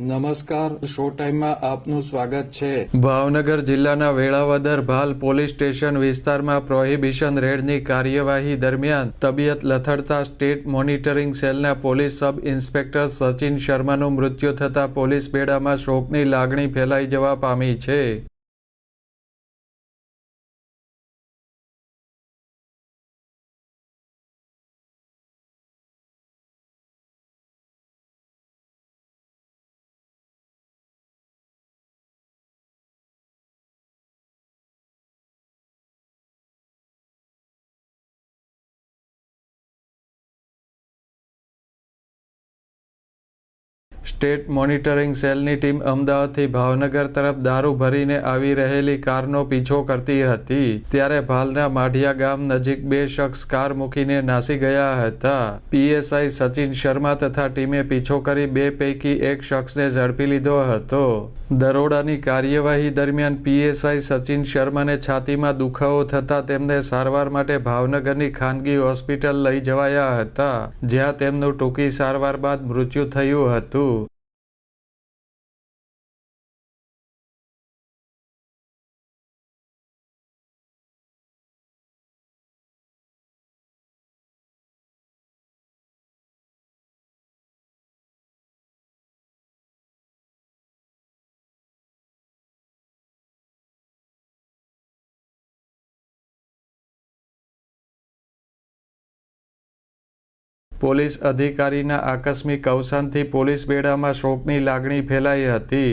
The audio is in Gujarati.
નમસ્કાર, શો ટાઈમમાં આપનું સ્વાગત છે. ભાવનગર જિલ્લાના વેળાવદર ભાલ પોલીસ સ્ટેશન વિસ્તારમાં પ્રોહિબિશન રેડની કાર્યવાહી દરમિયાન તબિયત લથડતા સ્ટેટ મોનિટરિંગ સેલના પોલીસ સબ ઇન્સ્પેક્ટર સચિન શર્માનું મૃત્યુ થતાં પોલીસ બેડામાં શોકની લાગણી ફેલાઈ જવા પામી છે. સ્ટેટ મોનિટરિંગ સેલની ટીમ અમદાવાદથી ભાવનગર તરફ દારૂ ભરીને આવી રહેલી કારનો પીછો કરતી હતી. ત્યારે ભાલના માઢિયા ગામ નજીક બે શખ્સ કાર મૂકીને નાસી ગયા હતા. પીએસઆઈ સચિન શર્મા તથા ટીમે પીછો કરી બે પૈકી એક શખ્સને ઝડપી લીધો હતો. દરોડાની કાર્યવાહી દરમિયાન પીએસઆઈ સચિન શર્માને છાતીમાં દુખાવો થતા તેમને સારવાર માટે ભાવનગરની ખાનગી હોસ્પિટલ લઈ જવાયા હતા, જ્યાં તેમનું ટૂંકી સારવાર બાદ મૃત્યુ થયું હતું. પોલીસ અધિકારીના આકસ્મિક અવસાનથી પોલીસ બેડામાં શોકની લાગણી ફેલાઈ હતી.